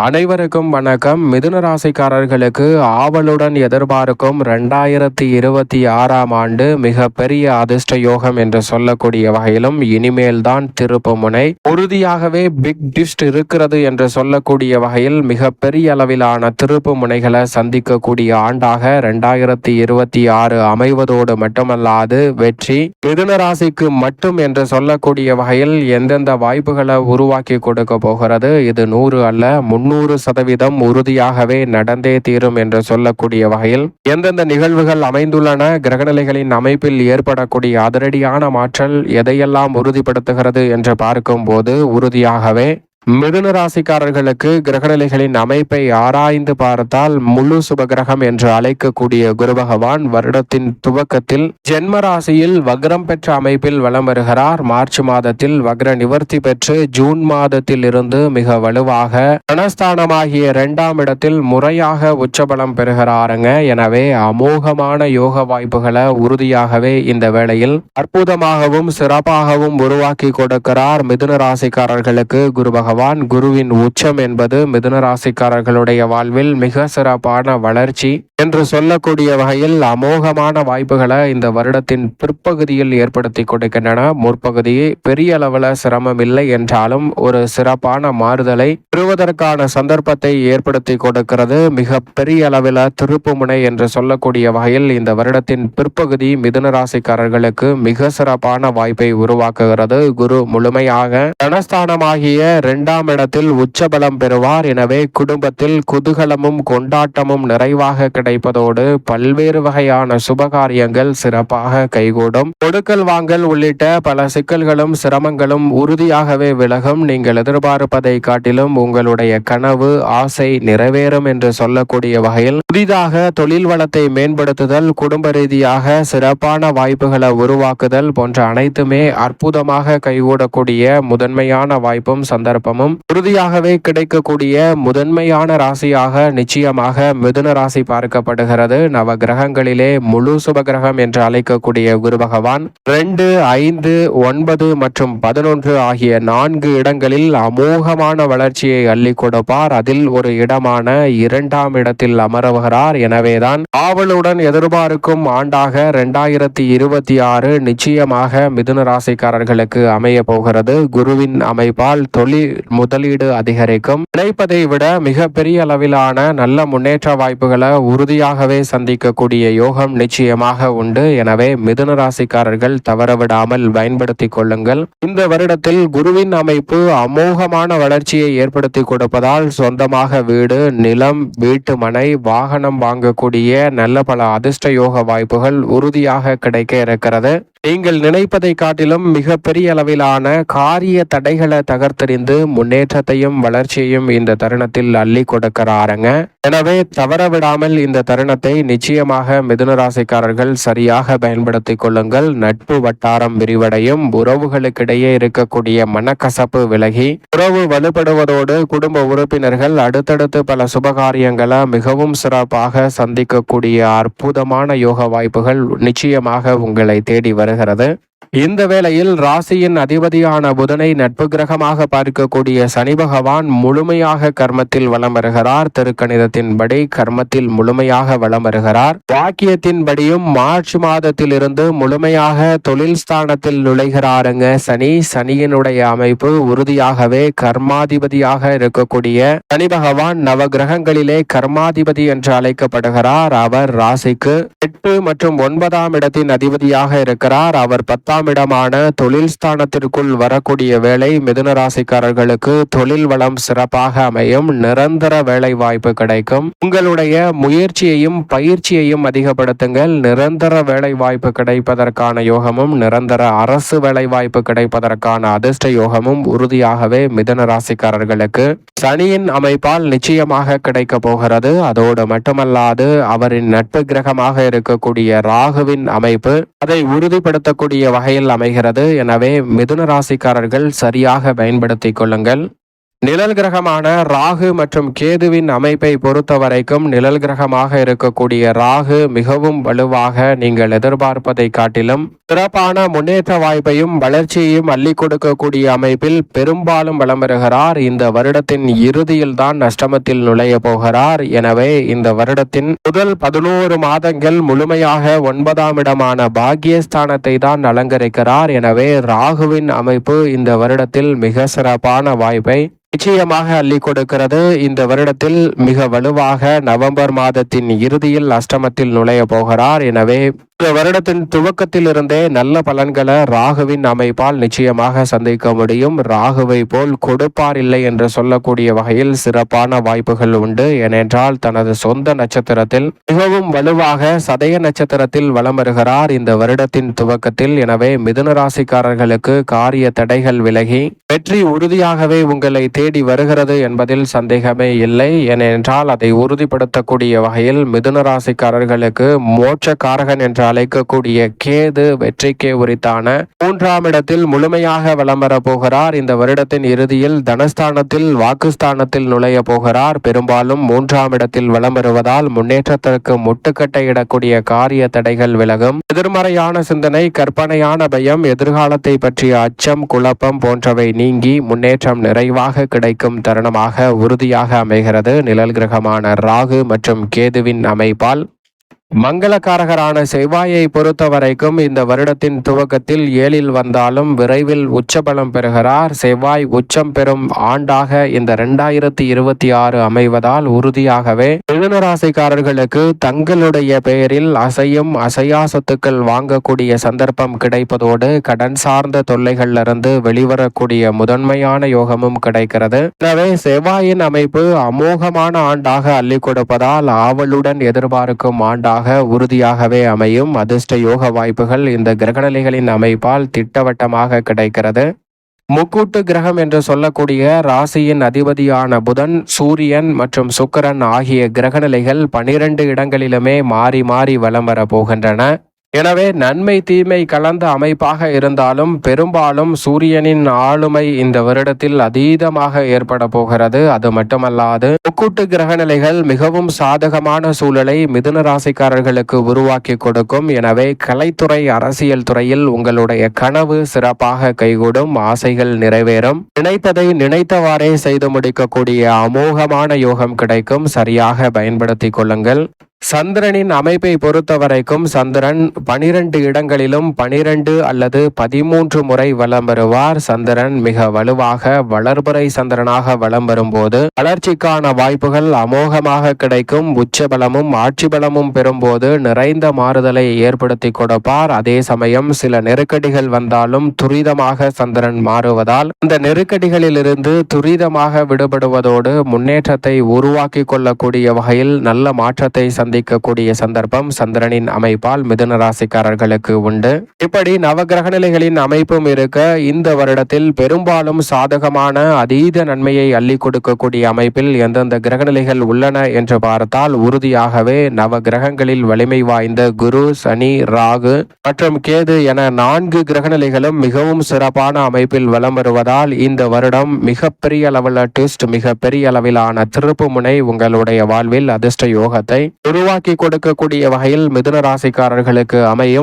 அனைவருக்கும் வணக்கம். மிதுன ராசிக்காரர்களுக்கு ஆவலுடன் எதிர்பார்க்கும் ரெண்டாயிரத்தி இருபத்தி ஆறாம் ஆண்டு மிக பெரிய அதிர்ஷ்ட யோகம் என்று சொல்லக்கூடிய வகையிலும் இனிமேல் தான் திருப்பு முனை. உறுதியாகவே பிக் டிஸ்ட் இருக்கிறது என்று சொல்லக்கூடிய வகையில் மிக பெரிய அளவிலான திருப்பு முனைகளை சந்திக்கக்கூடிய ஆண்டாக ரெண்டாயிரத்தி இருபத்தி ஆறு அமைவதோடு மட்டுமல்லாது வெற்றி மிதுன ராசிக்கு மட்டும் என்று சொல்லக்கூடிய வகையில் எந்தெந்த வாய்ப்புகளை உருவாக்கி கொடுக்க போகிறது? இது நூறு அல்ல முன்னூறு சதவீதம் உறுதியாகவே நடந்தே தீரும் என்று சொல்லக்கூடிய வகையில் எந்தெந்த நிகழ்வுகள் அமைந்துள்ளன கிரகநிலைகளின் அமைப்பில் ஏற்படக்கூடிய அதிரடியான மாற்றல் எதையெல்லாம் உறுதிப்படுத்துகிறது என்று பார்க்கும்போது உறுதியாகவே மிதுன ராசிக்காரர்களுக்கு கிரகநிலைகளின் அமைப்பை ஆராய்ந்து பார்த்தால் முழு சுபகிரகம் என்று அழைக்கக்கூடிய குரு பகவான் வருடத்தின் துவக்கத்தில் ஜென்ம ராசியில் வக்ரம் பெற்ற அமைப்பில் வலம் வருகிறார். மார்ச் மாதத்தில் வக்ர நிவர்த்தி பெற்று ஜூன் மாதத்தில் இருந்து மிக வலுவாக தனஸ்தானமாகிய இரண்டாம் இடத்தில் முறையாக உச்சபலம் பெறுகிறாருங்க. எனவே அமோகமான யோக வாய்ப்புகளை உறுதியாகவே இந்த வேளையில் அற்புதமாகவும் சிறப்பாகவும் உருவாக்கி கொடுக்கிறார் மிதுன ராசிக்காரர்களுக்கு குரு பகவான். பகவான் குருவின் உச்சம் என்பது மிதுன ராசிக்காரர்களுடைய வாழ்வில் மிக சிறப்பான வளர்ச்சி என்று சொல்லக்கூடிய வகையில் அமோகமான வாய்ப்புகளை இந்த வருடத்தின் பிற்பகுதியில் ஏற்படுத்தி கொடுக்கின்றன முற்பகுதி பெரிய அளவில் சிரமம் இல்லை என்றாலும் ஒரு சிறப்பான மாறுதலை பெறுவதற்கான சந்தர்ப்பத்தை ஏற்படுத்தி கொடுக்கிறது. மிக பெரிய அளவில் திருப்புமுனை என்று சொல்லக்கூடிய வகையில் இந்த வருடத்தின் பிற்பகுதி மிதுன ராசிக்காரர்களுக்கு மிக சிறப்பான வாய்ப்பை உருவாக்குகிறது. குரு முழுமையாக தனஸ்தானமாகிய ரெண்டு இரண்டாம் இடத்தில் உச்சபலம் பெறுவார். எனவே குடும்பத்தில் குதூகலமும் கொண்டாட்டமும் நிறைவாக கிடைப்பதோடு பல்வேறு வகையான சுபகாரியங்கள் சிறப்பாக கைகூடும். கொடுக்கல் வாங்கல் உள்ளிட்ட பல சிக்கல்களும் சிரமங்களும் உறுதியாகவே விலகும். நீங்கள் எதிர்பார்ப்பதை காட்டிலும் உங்களுடைய கனவு ஆசை நிறைவேறும் என்று சொல்லக்கூடிய வகையில் புதிதாக தொழில் வளத்தை மேம்படுத்துதல் குடும்ப ரீதியாக சிறப்பான வாய்ப்புகளை உருவாக்குதல் போன்ற அனைத்துமே அற்புதமாக கைகூடக்கூடிய முதன்மையான வாய்ப்பும் சந்தர்ப்பம். லாபமும் உறுதியாகவே கிடைக்கக்கூடிய முதன்மையான ராசியாக நிச்சயமாக மிதுன ராசி பார்க்கப்படுகிறது. நவ கிரகங்களிலே முழு சுபகிரகம் என்று அழைக்கக்கூடிய குரு பகவான். ரெண்டு ஐந்து ஒன்பது மற்றும் பதினொன்று ஆகிய நான்கு இடங்களில் அமோகமான வளர்ச்சியை அள்ளி கொடுப்பார். அதில் ஒரு இடமான இரண்டாம் இடத்தில் அமருகிறார் எனவேதான் ஆவலுடன் எதிர்பார்க்கும் ஆண்டாக இரண்டாயிரத்தி இருபத்தி ஆறு நிச்சயமாக மிதுன ராசிக்காரர்களுக்கு அமைய போகிறது. குருவின் அமைப்பால் தொழில் முதலீடு அதிகரிக்கும். நினைப்பதை விட மிக பெரிய அளவிலான நல்ல முன்னேற்ற வாய்ப்புகளை உறுதியாகவே சந்திக்கக்கூடிய யோகம் நிச்சயமாக உண்டு. எனவே மிதுன ராசிக்காரர்கள் தவறவிடாமல் பயன்படுத்திக் கொள்ளுங்கள். இந்த வருடத்தில் குருவின் அமைப்பு அமோகமான வளர்ச்சியை ஏற்படுத்தி கொடுப்பதால் சொந்தமாக வீடு நிலம் வீட்டு மனை வாகனம் வாங்கக்கூடிய நல்ல பல அதிர்ஷ்ட யோக வாய்ப்புகள் உறுதியாக கிடைக்க இருக்கிறது. நீங்கள் நினைப்பதை காட்டிலும் மிக பெரிய அளவிலான காரிய தடைகளை தகர்த்தெறிந்து முன்னேற்றத்தையும் வளர்ச்சியையும் இந்த தருணத்தில் அள்ளி கொடுக்கிறாருங்க. எனவே தவற விடாமல் இந்த தருணத்தை நிச்சயமாக மிதுன ராசிக்காரர்கள் சரியாக பயன்படுத்திக் கொள்ளுங்கள். நட்பு வட்டாரம் விரிவடையும். உறவுகளுக்கிடையே இருக்கக்கூடிய மனக்கசப்பு விலகி உறவு வலுப்படுவதோடு குடும்ப உறுப்பினர்கள் அடுத்தடுத்து பல சுபகாரியங்களை மிகவும் சிறப்பாக சந்திக்கக்கூடிய அற்புதமான யோக வாய்ப்புகள் நிச்சயமாக உங்களை தேடி வருகிறது. இந்த வேளையில் ராசியின் அதிபதியான புதனை நட்பு கிரகமாக பார்க்கக்கூடிய சனி பகவான் முழுமையாக கர்மத்தில் வளம் வருகிறார். திருக்கணிதத்தின்படி கர்மத்தில் முழுமையாக வலம் வருகிறார். வாக்கியத்தின்படியும் மார்ச் மாதத்திலிருந்து முழுமையாக தொழில் ஸ்தானத்தில் நுழைகிறாருங்க சனி. சனியினுடைய அமைப்பு உறுதியாகவே கர்மாதிபதியாக இருக்கக்கூடிய சனி பகவான் நவ கிரகங்களிலே கர்மாதிபதி என்று அழைக்கப்படுகிறார். அவர் ராசிக்கு எட்டு மற்றும் ஒன்பதாம் இடத்தின் அதிபதியாக இருக்கிறார். அவர் பத்தாம் பத்தாம் இடமான தொழில் ஸ்தானத்திற்குள் வரக்கூடிய வேலை மிதுன ராசிக்காரர்களுக்கு தொழில் வளம் சிறப்பாக அமையும். நிரந்தர வேலை வாய்ப்பு கிடைக்கும். உங்களுடைய முயற்சியையும் பயிற்சியையும் அதிகப்படுத்துங்கள். நிரந்தர வேலை வாய்ப்பு கிடைப்பதற்கான யோகமும் நிரந்தர அரசு வேலை வாய்ப்பு கிடைப்பதற்கான அதிர்ஷ்ட யோகமும் உறுதியாகவே மிதுன ராசிக்காரர்களுக்கு. சனியின் அமைப்பால் நிச்சயமாக கிடைக்க போகிறது. அதோடு மட்டுமல்லாது அவரின் நட்பு கிரகமாக இருக்கக்கூடிய ராகுவின் அமைப்பு அதை உறுதிப்படுத்தக்கூடிய வகையில் அமைகிறது. எனவே மிதுன ராசிக்காரர்கள் சரியாக பயன்படுத்தி கொள்ளுங்கள். நிழல் கிரகமான ராகு மற்றும் கேதுவின் அமைப்பை பொறுத்த வரைக்கும் நிழல் கிரகமாக இருக்கக்கூடிய ராகு மிகவும் வலுவாக நீங்கள் எதிர்பார்ப்பதை காட்டிலும் சிறப்பான முன்னேற்ற வாய்ப்பையும் வளர்ச்சியையும் அள்ளி கொடுக்கக்கூடிய அமைப்பில் பெரும்பாலும் வளம் பெறுகிறார் இந்த வருடத்தின் இறுதியில் தான் அஷ்டமத்தில் நுழைய போகிறார். எனவே இந்த வருடத்தின் முதல் பதினோரு மாதங்கள் முழுமையாக ஒன்பதாம் இடமான பாக்கியஸ்தானத்தை தான் அலங்கரிக்கிறார். எனவே ராகுவின் அமைப்பு இந்த வருடத்தில் மிக சிறப்பான வாய்ப்பை நிச்சயமாக அள்ளி கொடுக்கிறது. இந்த வருடத்தில் மிக வலுவாக நவம்பர் மாதத்தின் இறுதியில் அஷ்டமத்தில் நுழைய போகிறார். எனவே இந்த வருடத்தின் துவக்கத்தில் இருந்தே நல்ல பலன்களை ராகுவின் அமைப்பால் நிச்சயமாக சந்திக்க முடியும். ராகுவை போல் கொடுப்பார் இல்லை என்று சொல்லக்கூடிய வகையில் சிறப்பான வாய்ப்புகள் உண்டு. ஏனென்றால் தனது சொந்த நட்சத்திரத்தில் மிகவும் வலுவாக சதய நட்சத்திரத்தில் வலம் வருகிறார். இந்த வருடத்தின் துவக்கத்தில் எனவே மிதுன ராசிக்காரர்களுக்கு காரிய தடைகள் விலகி வெற்றி உறுதியாகவே உங்களை தேடி வருகிறது என்பதில் சந்தேகமே இல்லை. ஏனென்றால் அதை உறுதிப்படுத்தக்கூடிய வகையில் மிதுன ராசிக்காரர்களுக்கு மோட்ச காரகன் அழைக்கக்கூடிய கேது வெற்றிக்கே உரித்தான மூன்றாம் இடத்தில் முழுமையாக வலம் வர போகிறார். இந்த வருடத்தின் இறுதியில் தனஸ்தானத்தில் வாக்குஸ்தானத்தில் நுழைய போகிறார். பெரும்பாலும் மூன்றாம் இடத்தில் வலம் வருவதால் முன்னேற்றத்திற்கு முட்டுக்கட்டையிடக்கூடிய காரிய தடைகள் விலகும். எதிர்மறையான சிந்தனை கற்பனையான பயம் எதிர்காலத்தை பற்றிய அச்சம் குழப்பம் போன்றவை நீங்கி முன்னேற்றம் நிறைவாக கிடைக்கும் தருணமாக உறுதியாக அமைகிறது. நிழல் கிரகமான ராகு மற்றும் கேதுவின் அமைப்பால் மங்களகாரகரான செவ்வாயை பொறுத்த வரைக்கும் இந்த வருடத்தின் துவக்கத்தில் ஏழில் வந்தாலும் விரைவில் உச்சபலம் பெறுகிறார். செவ்வாய் உச்சம் பெறும் ஆண்டாக இந்த ரெண்டாயிரத்தி இருபத்தி ஆறு அமைவதால் உறுதியாகவே மிதுனராசிக்காரர்களுக்கு தங்களுடைய பெயரில் அசையும் அசையா சொத்துக்கள் வாங்கக்கூடிய சந்தர்ப்பம் கிடைப்பதோடு கடன் சார்ந்த தொல்லைகளிலிருந்து வெளிவரக்கூடிய முதன்மையான யோகமும் கிடைக்கிறது. எனவே செவ்வாயின் அமைப்பு அமோகமான ஆண்டாக அள்ளி கொடுப்பதால் ஆவலுடன் எதிர்பார்க்கும் ஆண்டாக உறுதியாக உறுதியாகவே அமையும். அதிர்ஷ்ட யோக வாய்ப்புகள் இந்த கிரகநிலைகளின் அமைப்பால் திட்டவட்டமாக கிடைக்கிறது. முக்கூட்டு கிரகம் என்று சொல்லக்கூடிய ராசியின் அதிபதியான புதன் சூரியன் மற்றும் சுக்கரன் ஆகிய கிரகநிலைகள் பனிரெண்டு இடங்களிலுமே மாறி மாறி வலம் வர போகின்றன. எனவே நன்மை தீமை கலந்த அமைப்பாக இருந்தாலும் பெரும்பாலும் சூரியனின் ஆளுமை இந்த வருடத்தில் அதீதமாக ஏற்பட போகிறது. அது மட்டுமல்லாது முக்கூட்டு கிரகநிலைகள் மிகவும் சாதகமான சூழலை மிதுன ராசிக்காரர்களுக்கு உருவாக்கி கொடுக்கும். எனவே கலைத்துறை அரசியல் துறையில் உங்களுடைய கனவு சிறப்பாக கைகூடும் ஆசைகள் நிறைவேறும். நினைத்ததை நினைத்தவாறே செய்து முடிக்கக்கூடிய அமோகமான யோகம் கிடைக்கும். சரியாக பயன்படுத்திக் கொள்ளுங்கள். சந்திரனின் அமைப்பை பொறுத்த வரைக்கும் சந்திரன் பனிரெண்டு இடங்களிலும் பனிரெண்டு அல்லது பதிமூன்று முறை வலம் வருவார். சந்திரன் மிக வலுவாக வளர்புரை சந்திரனாக வலம் வரும்போது வளர்ச்சிக்கான வாய்ப்புகள் அமோகமாக கிடைக்கும். உச்ச பலமும் ஆட்சி பலமும் பெறும்போது நிறைந்த மாறுதலை ஏற்படுத்தி கொடுப்பார். அதே சமயம் சில நெருக்கடிகள் வந்தாலும் துரிதமாக சந்திரன் மாறுவதால் இந்த நெருக்கடிகளில் இருந்து துரிதமாக விடுபடுவதோடு முன்னேற்றத்தை உருவாக்கி கொள்ளக்கூடிய வகையில் நல்ல மாற்றத்தை சந்த சந்திக்கக்கூடிய சந்தர்ப்பம் சந்திரனின் அமைப்பால் மிதுன ராசிக்காரர்களுக்கு உண்டு. இப்படி நவகிரக நிலைகளின் அமைப்பும் இருக்க இந்த வருடத்தில் பெரும்பாலும் சாதகமான அதீத நன்மையை அள்ளி கொடுக்கக்கூடிய அமைப்பில் எந்தெந்த கிரகநிலைகள் உள்ளன என்று பார்த்தால் உறுதியாகவே நவ கிரகங்களில் வலிமை வாய்ந்த குரு சனி ராகு மற்றும் கேது என நான்கு கிரகநிலைகளும் மிகவும் சிறப்பான அமைப்பில் வலம் வருவதால் இந்த வருடம் மிகப்பெரிய அளவில் ட்விஸ்ட் மிகப்பெரிய அளவிலான திருப்பு முனை உங்களுடைய வாழ்வில் அதிர்ஷ்ட யோகத்தை உருவாக்கி கொடுக்கக்கூடிய வகையில் மிதுன ராசிக்காரர்களுக்கு அமையும்.